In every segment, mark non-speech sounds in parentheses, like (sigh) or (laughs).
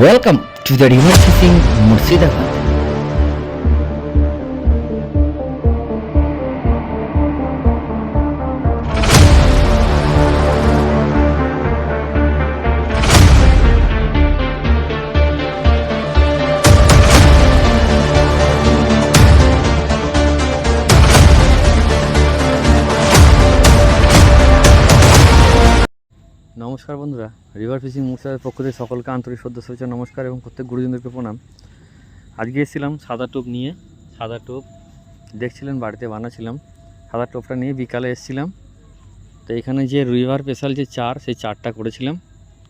Welcome to the River Fishing Murshidabad. নমস্কার বন্ধুরা। River fishing মুর্শিদাবাদের পক্ষ থেকে সকলকে আন্তরিক শ্রদ্ধা, শুভেচ্ছা, নমস্কার এবং প্রত্যেক গুরুজনদেরকে প্রণাম। আজকে এসেছিলাম সাদা টোপ নিয়ে। সাদা টোপ দেখছিলেন, বাড়িতে বানাছিলাম। সাদা টোপটা নিয়ে বিকালে এসেছিলাম। তো এখানে যে রিভার স্পেশাল যে চার, সেই চারটা করেছিলাম,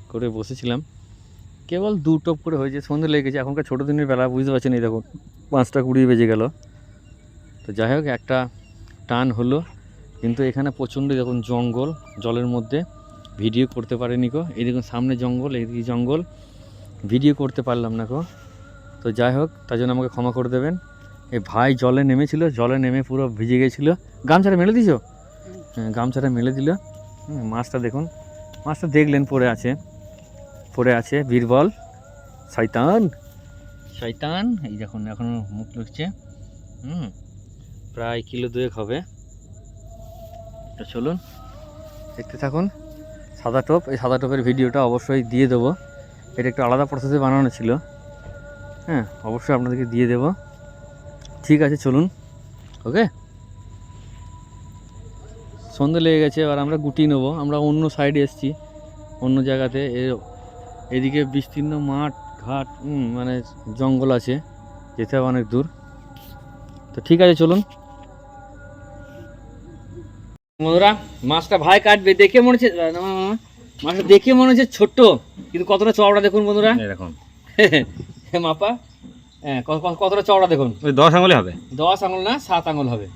করে বসেছিলাম। কেবল দু টোপ করে হয়েছে, সন্ধে লেগেছে এখনকার ছোটো দিনের বেলা বুঝতে পারছেন, এই দেখুন, পাঁচটা কুড়ি বেজে গেল। তো যাই হোক, একটা টান হলো। কিন্তু এখানে প্রচণ্ড দেখুন জঙ্গল, জলের মধ্যে। ভিডিও করতে পারেনি কো এই দেখুন, সামনে জঙ্গল এইদিকে জঙ্গল। ভিডিও করতে পারলাম না কো তো যাই হোক, তার জন্য আমাকে ক্ষমা করে দেবেন। এই ভাই জলে নেমেছিল, জলে নেমে পুরো ভিজে গেছিল। গামছাটা মেলে দিছো হ্যাঁ গামছাটা মেলে দিল। মাছটা দেখুন, মাছটা দেখলেন, পড়ে আছে। পড়ে আছে, বীরবল। শয়তান! শয়তান! এই দেখুন এখনও মুখ লুকছে। হুম, প্রায় কিলো দুয়েক হবে। তো চলুন, দেখতে থাকুন। সাদা টোপ। এই সাদা টোপের ভিডিওটা অবশ্যই দিয়ে দেবো। এটা একটু আলাদা প্রসেসে বানানো ছিল। হ্যাঁ অবশ্যই আপনাদেরকে দিয়ে দেবো। ঠিক আছে, চলুন। ওকে? সন্ধে লেগে গেছে, এবার আমরা গুটি নেব। আমরা অন্য সাইডে এসেছি। অন্য জায়গাতে এদিকে বিস্তীর্ণ মাঠ, ঘাট মানে জঙ্গল আছে। যেতে হবে অনেক দূর। তো ঠিক আছে, চলুন। বন্ধুরা মাছটা ভাই কাটবে দেখে মনে হচ্ছে মাছটা দেখে মনে হচ্ছে ছোট্ট কিন্তু কতটা চওড়া দেখুন বন্ধুরা। হে (laughs) মাপা হ্যাঁ কতটা চওড়া দেখুন? ওই দশ আঙুলে হবে। দশ আঙুল না সাত আঙুল হবে।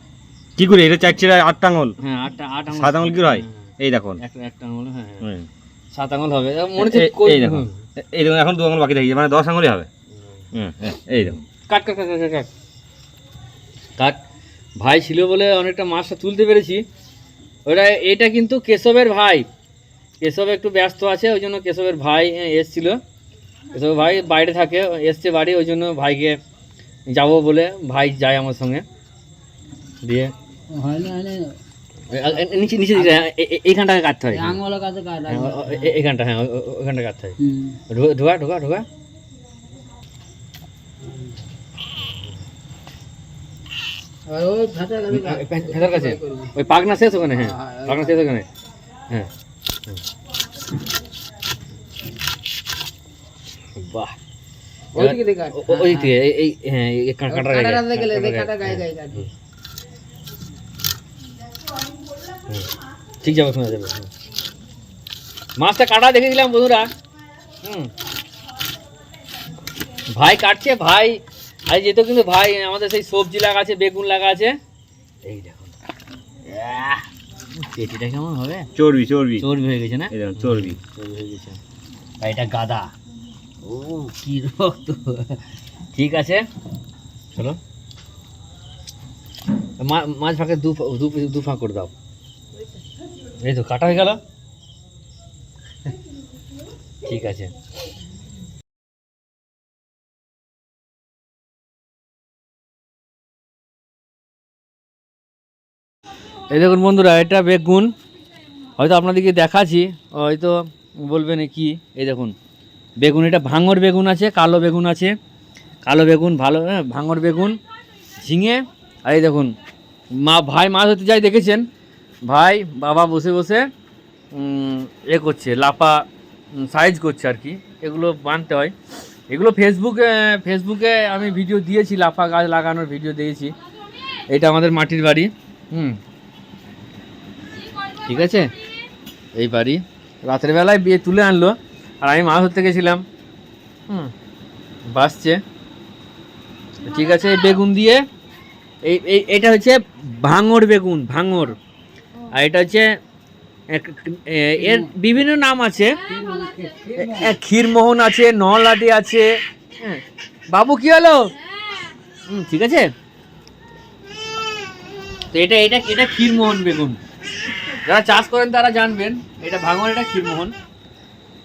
কি করে? এটা চার চিরা আট আঙুল। হ্যাঁ আটটা আট আঙুল। সাত আঙুল কি হয়? এই দেখুন। একটা আঙুল হ্যাঁ হ্যাঁ। সাত আঙুল হবে। মনে হচ্ছে এই- দেখুন। দেখুন এখন দু আঙুল বাকি মানে দশ আঙুলই হবে। হুম হ্যাঁ, এই দেখুন। কাট কাট, কাট কাট কাট। ভাই ছিল বলে অনেকটা মাছটা তুলতে পেরেছি। ওটা এটা কিন্তু কেশবের ভাই। কেশব একটু ব্যস্ত আছে ওই জন্য কেশবের ভাই এসছিল। কেশবের ভাই বাইরে থাকে এসছে বাড়ি ওই জন্য ভাইকে যাব বলে ভাই যায় আমার সঙ্গে। দিয়ে নিচে নিচে এইখানটাকে কাটতে হয়। হ্যাঁ, এখানটা হ্যাঁ ও- ও- ওখানটা কাটতে হয়। ঢোকা ঢোকা ঢোকা। ভেতর কাছে ওই পাগনা শেষ ওখানে হ্যাঁ পাগনা শেষ ওখানে হ্যাঁ হুম। বাহ ও- ও- ওই দিক থেকে এই- এই হ্যাঁ এই কা- কাঁটার গায়ে গায়ে, কাঁটার গায়ে গায়ে। হুম। হুম। ঠিক যাবে শোনা যাবে হুম। মাছটা কাটা দেখে দিলাম বন্ধুরা হুম ভাই কাটছে ভাই আজ যেত কিন্তু ভাই আমাদের সেই সবজি লাগা আছে বেগুন লাগা আছে। এই দেখুন পেটিটা কেমন হবে? চর্বি চর্বি। চর্বি হয়ে গেছে না? দেখুন চর্বি। চর্বি হয়ে গেছে। আর এটা গাদা। ও কি রক্ত। ঠিক আছে। চলো। মাছ ফাঁকে দু দু ফাঁক করে দাও। এই তো কাটা হয়ে গেল। ঠিক আছে। এই দেখুন বন্ধুরা, এটা বেগুন। হয়তো আপনাদেরকে দেখাচ্ছি, হয়তো বলবেন কি? এই দেখুন, বেগুন, এটা ভাঙর বেগুন আছে, কালো বেগুন আছে। কালো বেগুন, ভালো হ্যাঁ ভাঙর বেগুন, ঝিঙে, আর এই দেখুন, মা, ভাই মাছ ধরতে যাই দেখেছেন? ভাই, বাবা বসে বসে এ করছে লাপা সাইজ করছে আর কি। এগুলো বানতে হয়। এগুলো ফেসবুকে ফেসবুকে আমি ভিডিও দিয়েছি, লাফা গাছ লাগানোর ভিডিও দিয়েছি। এটা আমাদের মাটির বাড়ি, হুম। ঠিক আছে? এই বাড়ি। রাতের বেলায় বিয়ে তুলে আনলো, আর আমি মাছ ধরতে গেছিলাম। হুম বাসছে ঠিক আছে বেগুন দিয়ে। এই এই, এটা হচ্ছে ভাঙর বেগুন, ভাঙর। আর এটা হচ্ছে এর বিভিন্ন নাম আছে। ক্ষীরমোহন আছে নলাটি আছে। বাবু, কি হলো? ঠিক আছে? তো এটা এটা এটা ক্ষীরমোহন বেগুন। যারা চাষ করেন তারা জানবেন, এটা ভাঙন এটা ক্ষীরমোহন।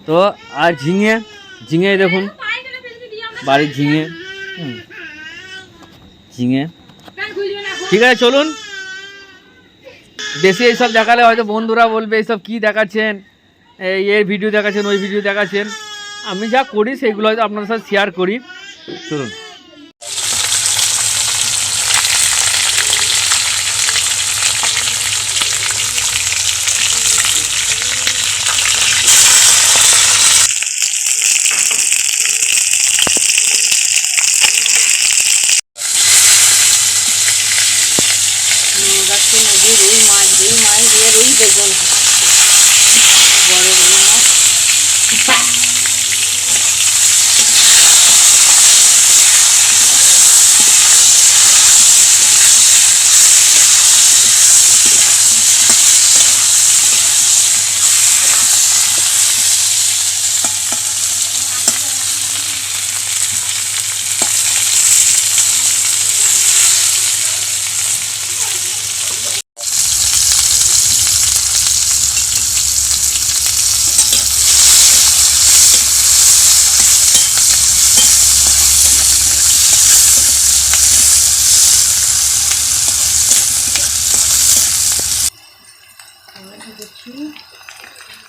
তো, আর ঝিঙে ঝিঙে দেখুন, বাড়ির ঝিঙে। ঝিঙে। ঠিক আছে, চলুন। বেশি এইসব দেখালে হয়তো বন্ধুরা বলবে, এইসব কি দেখাচ্ছেন? এই ভিডিও দেখাচ্ছেন, ওই ভিডিও দেখাচ্ছেন। আমি যা করি সেইগুলো হয়তো আপনার সাথে শেয়ার করি। চলুন। রুই বেগুন বড় রুই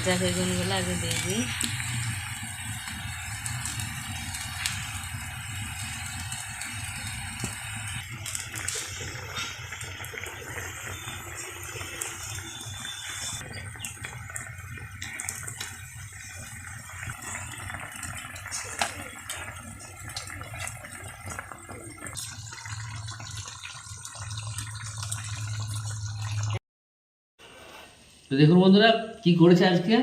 ভাজা বেগুনগুলো আগে দিয়ে দিই। তো দেখুন বন্ধুরা, কি করেছে আজকে?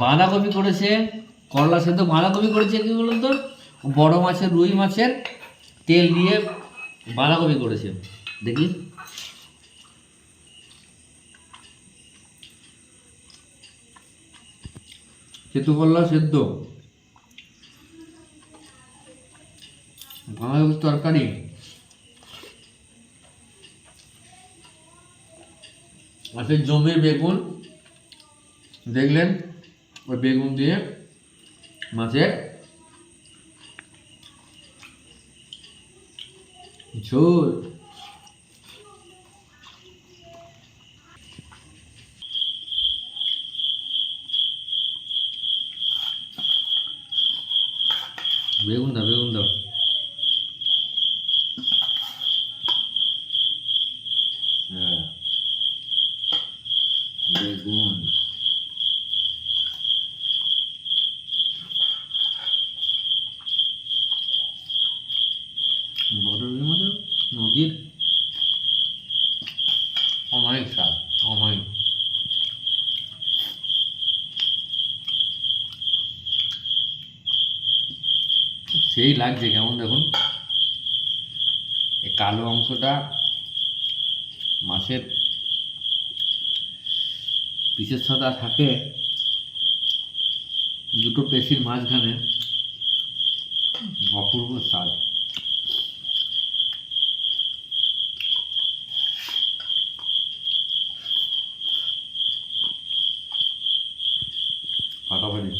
বাঁধাকপি করেছে, করলা সেদ্ধ বাঁধাকপি করেছে, কি বলুন তো? বড় মাছের, রুই মাছের তেল দিয়ে বাঁধাকপি করেছে। দেখি। সেতু করলা সেদ্ধ। বাঁধাকপির তরকারি। আচ্ছা জমির বেগুন দেখলেন ওই বেগুন দিয়ে মাছের ঝোল। বেগুন দাও বেগুন দাও হ্যাঁ বেগুন বদলের মধ্যে নদীর অমায়িক স্বাদ অমায়িক সেই লাগছে কেমন দেখুন এই কালো অংশটা মাছের পিসের সাদা থাকে দুটো পেশির মাঝখানে অপূর্ব স্বাদ ফাটাফাটি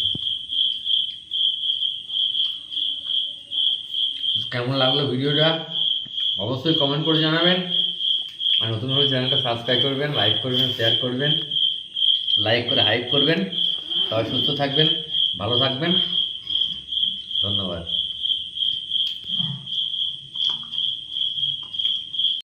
কেমন লাগল ভিডিওটা? অবশ্যই কমেন্ট করে জানাবেন। আর নতুন হলে চ্যানেলটা সাবস্ক্রাইব করবেন লাইক করবেন শেয়ার করবেন লাইক করে হাইক করবেন। সবাই সুস্থ থাকবেন, ভালো থাকবেন। ধন্যবাদ।